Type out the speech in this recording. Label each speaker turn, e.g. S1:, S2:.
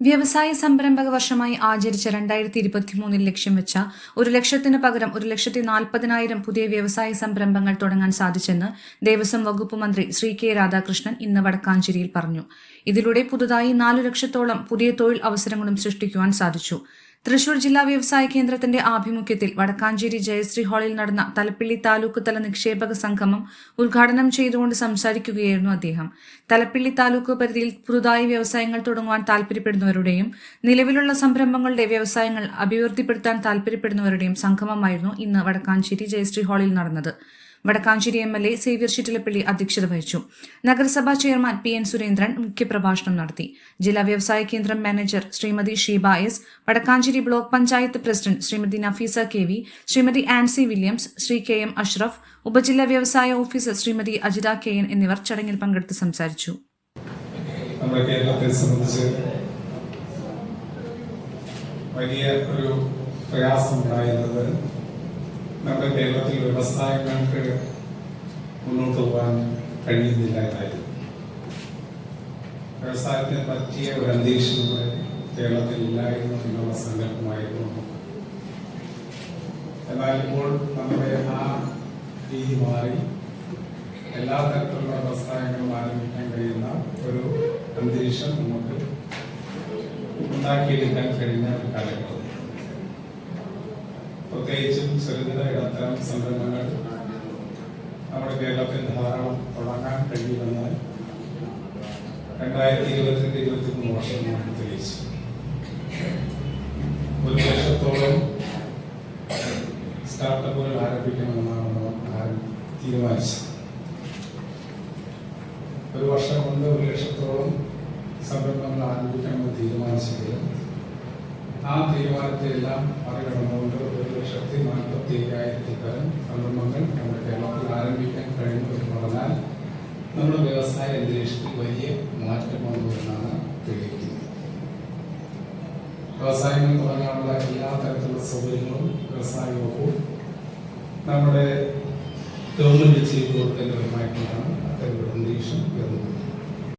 S1: വ്യവസായ സംരംഭക വർഷമായി ആചരിച്ച രണ്ടായിരത്തി ഇരുപത്തി മൂന്നിൽ ലക്ഷ്യം വെച്ച ഒരു ലക്ഷത്തിന് പകരം ഒരു ലക്ഷത്തി നാൽപ്പതിനായിരം പുതിയ വ്യവസായ സംരംഭങ്ങൾ തുടങ്ങാൻ സാധിച്ചെന്ന് ദേവസ്വം വകുപ്പ് മന്ത്രി ശ്രീ കെ രാധാകൃഷ്ണൻ ഇന്ന് വടക്കാഞ്ചേരിയിൽ പറഞ്ഞു. ഇതിലൂടെ പുതുതായി നാലു ലക്ഷത്തോളം പുതിയ തൊഴിൽ അവസരങ്ങളും സൃഷ്ടിക്കുവാൻ സാധിച്ചു. തൃശൂർ ജില്ലാ വ്യവസായ കേന്ദ്രത്തിന്റെ ആഭിമുഖ്യത്തിൽ വടക്കാഞ്ചേരി ജയശ്രീ ഹാളിൽ നടന്ന തലപ്പിള്ളി താലൂക്ക് തല നിക്ഷേപക സംഗമം ഉദ്ഘാടനം ചെയ്തുകൊണ്ട് സംസാരിക്കുകയായിരുന്നു അദ്ദേഹം. തലപ്പിള്ളി താലൂക്ക് പരിധിയിൽ പുതുതായി വ്യവസായങ്ങൾ തുടങ്ങുവാൻ താൽപര്യപ്പെടുന്നവരുടെയും നിലവിലുള്ള സംരംഭങ്ങളുടെ വ്യവസായങ്ങൾ അഭിവൃദ്ധിപ്പെടുത്താൻ താൽപര്യപ്പെടുന്നവരുടെയും സംഗമമായിരുന്നു ഇന്ന് വടക്കാഞ്ചേരി ജയശ്രീ ഹാളിൽ നടന്നത്. Vadakkanchery M L A Xavier Chittilappally അധ്യക്ഷത വഹിച്ചു. നഗരസഭാ ചെയർമാൻ പി എൻ സുരേന്ദ്രൻ മുഖ്യപ്രഭാഷണം നടത്തി. ജില്ലാ വ്യവസായ കേന്ദ്രം manager Shrimati Sheeba S Vadakkanchery block panchayat president Shrimati Nafeesa K V Shrimati Ancy Williams Shri K M Ashraf ഉപജില്ലാ വ്യവസായ officer Shrimati Ajitha K N എന്നിവർ ചടങ്ങിൽ പങ്കെടുത്ത് സംസാരിച്ചു.
S2: വലിയ ഒരു പ്രയാസം ഉണ്ടായിരുന്നത് നമ്മുടെ കേരളത്തിൽ വ്യവസായങ്ങൾക്ക് മുന്നോട്ട് പോകാൻ കഴിയുന്നില്ല എന്നായിരുന്നു. വ്യവസായത്തിന് പറ്റിയ ഒരു അന്തരീക്ഷം കൂടെ കേരളത്തിൽ ഇല്ലായിരുന്നു എന്നുള്ള സങ്കല്പമായിരുന്നു. എന്നാൽ ഇപ്പോൾ നമ്മുടെ ആ രീതി മാറി. എല്ലാ തരത്തിലുള്ള വ്യവസായങ്ങളും ആരംഭിക്കാൻ കഴിയുന്ന ഒരു അന്തരീക്ഷം നമുക്ക് ഉണ്ടാക്കിയെടുക്കാൻ കഴിഞ്ഞ ഒരു കാലഘട്ടം. പ്രത്യേകിച്ചും ചെറുകിട ഇടത്തരം സംരംഭങ്ങൾ നമ്മുടെ കേരളത്തിൽ ധാരാളം തുടങ്ങാൻ കഴിയുമെന്ന് രണ്ടായിരത്തി ഇരുപത്തിരണ്ട് ഇരുപത്തി മൂന്ന് വർഷം നമുക്ക് തെളിയിച്ചു. ഒരു ലക്ഷത്തോളം സ്റ്റാർട്ടപ്പുകൾ ആരംഭിക്കണമെന്നാണ് നമ്മൾ തീരുമാനിച്ചത്. ഒരു വർഷം കൊണ്ട് ഒരു ലക്ഷത്തോളം സംരംഭങ്ങൾ ആരംഭിക്കണമെന്ന് തീരുമാനിച്ചെങ്കിലും ആ തീരുമാനത്തെ എല്ലാം മറികടന്നുകൊണ്ട് ഒരു ലക്ഷത്തി നാൽപ്പത്തി അയ്യായിരത്തി പരം സംരംഭങ്ങൾ നമ്മുടെ കേരളത്തിൽ ആരംഭിക്കാൻ കഴിയുന്നു എന്ന് പറഞ്ഞാൽ നമ്മുടെ വ്യവസായ അന്തരീക്ഷത്തിൽ വലിയ മാറ്റം വന്നുവെന്നാണ് തെളിയിക്കുന്നത്. തെളിയിക്കുന്നത് വ്യവസായങ്ങൾ തുടങ്ങാനുള്ള എല്ലാ തരത്തിലുള്ള സൗകര്യങ്ങളും വ്യവസായ വകുപ്പും നമ്മുടെ ഗവൺമെന്റ് ചെയ്തു കൊടുക്കുന്നവരുമായിട്ടാണ് അത്തരത്തിലുള്ള അന്തരീക്ഷം വരുന്നത്.